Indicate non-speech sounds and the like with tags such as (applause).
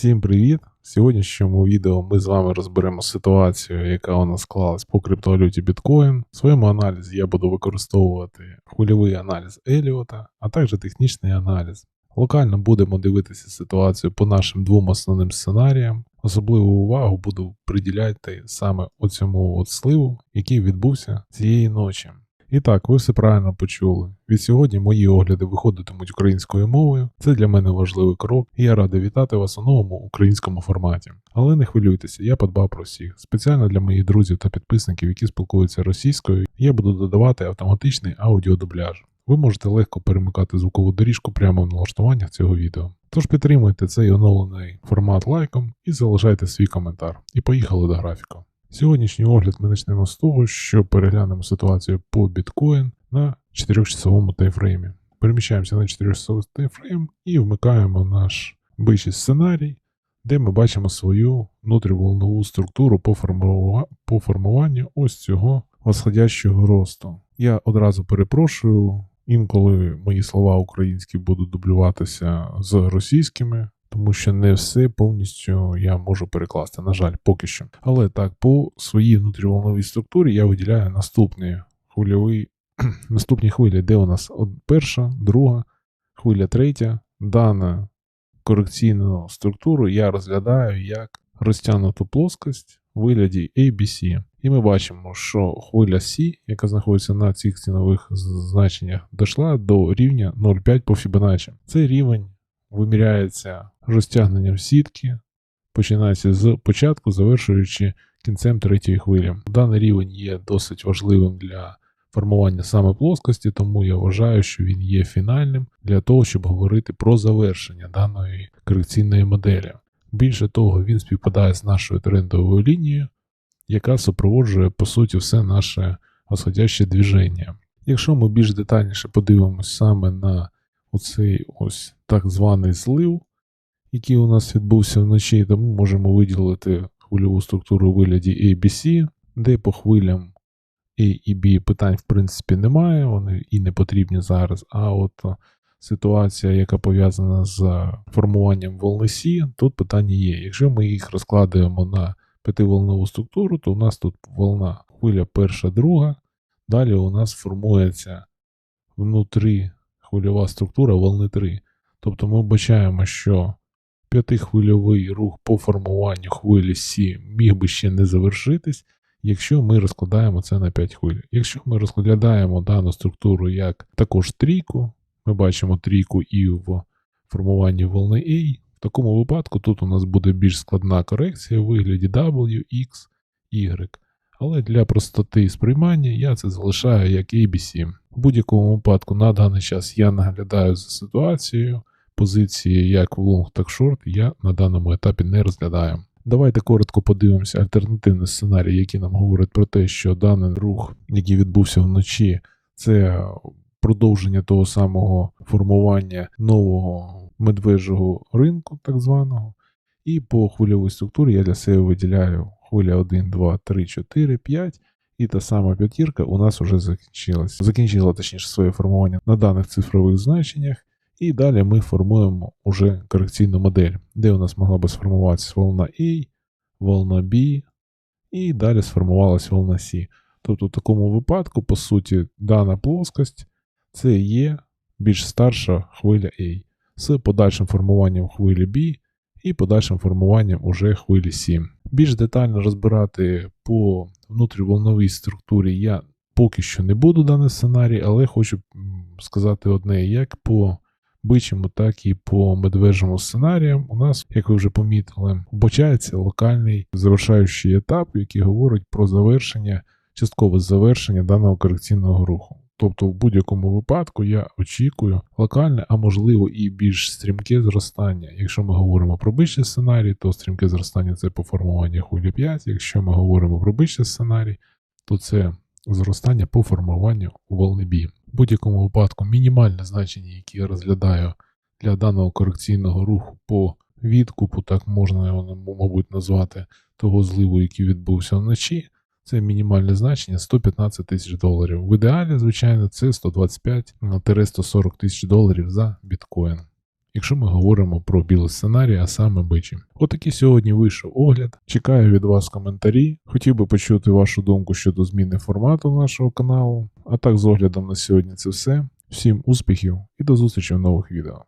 Всім привіт! В сьогоднішньому відео ми з вами розберемо ситуацію, яка у нас склалась по криптовалюті біткоін. В своєму аналізі я буду використовувати хвильовий аналіз Еліота, а також технічний аналіз. Локально будемо дивитися ситуацію по нашим двом основним сценаріям. Особливу увагу буду приділяти саме оцьому от сливу, який відбувся цієї ночі. І так, ви все правильно почули. Від сьогодні мої огляди виходитимуть українською мовою. Це для мене важливий крок, і я радий вітати вас у новому українському форматі. Але не хвилюйтеся, я подбав про всіх. Спеціально для моїх друзів та підписників, які спілкуються російською, я буду додавати автоматичний аудіодубляж. Ви можете легко перемикати звукову доріжку прямо в налаштуваннях цього відео. Тож підтримуйте цей оновлений формат лайком і залишайте свій коментар. І поїхали до графіку. Сьогоднішній огляд ми почнемо з того, що переглянемо ситуацію по біткоін на 4-часовому таймфреймі. Переміщаємося на 4-часовий таймфрейм і вмикаємо наш бичий сценарій, де ми бачимо свою внутріволнову структуру по, формува... по формуванню ось цього восходящого росту. Я одразу перепрошую, інколи мої слова українські будуть дублюватися з російськими тому що не все повністю я можу перекласти, на жаль, поки що. Але так, по своїй внутріволновій структурі я виділяю наступні хвильові, (clears throat) наступні хвилі, де у нас перша, друга, хвиля третя. Дана корекційну структуру я розглядаю як розтягнуту плоскость у вигляді ABC. І ми бачимо, що хвиля C, яка знаходиться на цих цінових значеннях, дійшла до рівня 0,5 по Fibonacci. Це рівень виміряється розтягненням сітки, починається з початку, завершуючи кінцем третьої хвилі. Даний рівень є досить важливим для формування саме плоскості, тому я вважаю, що він є фінальним для того, щоб говорити про завершення даної корекційної моделі. Більше того, він співпадає з нашою трендовою лінією, яка супроводжує, по суті, все наше восходяще движення. Якщо ми більш детальніше подивимося саме на оцей ось так званий злив, який у нас відбувся вночі, то ми можемо виділити хвильову структуру у вигляді ABC, де по хвилям A і B питань, в принципі, немає, вони і не потрібні зараз. А от ситуація, яка пов'язана з формуванням волни C, тут питання є. Якщо ми їх розкладаємо на п'ятиволнову структуру, то у нас тут волна хвиля перша, друга. Далі у нас формується внутрі хвильова структура волни 3. Тобто ми бачаємо, що п'ятихвильовий рух по формуванню хвилі Сі міг би ще не завершитись, якщо ми розкладаємо це на 5 хвиль. Якщо ми розглядаємо дану структуру як також трійку, ми бачимо трійку і в формуванні волни A, в такому випадку тут у нас буде більш складна корекція у вигляді W, X, Y. Але для простоти сприймання я це залишаю як ABC. В будь-якому випадку на даний час я наглядаю за ситуацією. Позиції як в лонг, так шорт я на даному етапі не розглядаю. Давайте коротко подивимося альтернативний сценарій, який нам говорить про те, що даний рух, який відбувся вночі, це продовження того самого формування нового медвежого ринку, так званого. І по хвильовій структурі я для себе виділяю хвиля 1, 2, 3, 4, 5. І та сама п'ятірка у нас вже закінчилась. Закінчила точніше своє формування на даних цифрових значеннях. І далі ми формуємо уже корекційну модель, де у нас могла би сформуватися волна A, волна B, і далі сформувалася волна C. Тобто, в такому випадку, по суті, дана плоскость це є більш старша хвиля A з подальшим формуванням хвилі B і подальшим формуванням уже хвилі 7. Більш детально розбирати по внутріволновій структурі я поки що не буду даний сценарій, але хочу сказати одне: як по бичому, так і по медвежому сценаріям у нас, як ви вже помітили, вбачається локальний завершаючий етап, який говорить про завершення, часткове завершення даного корекційного руху. Тобто, в будь-якому випадку я очікую локальне, а можливо і більш стрімке зростання. Якщо ми говоримо про бичний сценарій, то стрімке зростання це по формуванню хвилі 5. Якщо ми говоримо про бичний сценарій, то це зростання по формуванню волни B. В будь-якому випадку мінімальне значення, яке я розглядаю для даного корекційного руху по відкупу, так можна його, мабуть, назвати того зливу, який відбувся вночі. Це мінімальне значення 115 тисяч доларів. В ідеалі, звичайно, це 125-140 тисяч доларів за біткоін. якщо ми говоримо про білий сценарій, а саме бичі. Отакий сьогодні вийшов огляд. Чекаю від вас коментарі. Хотів би почути вашу думку щодо зміни формату нашого каналу. А так, з оглядом на сьогодні це все. Всім успіхів і до зустрічі в нових відео.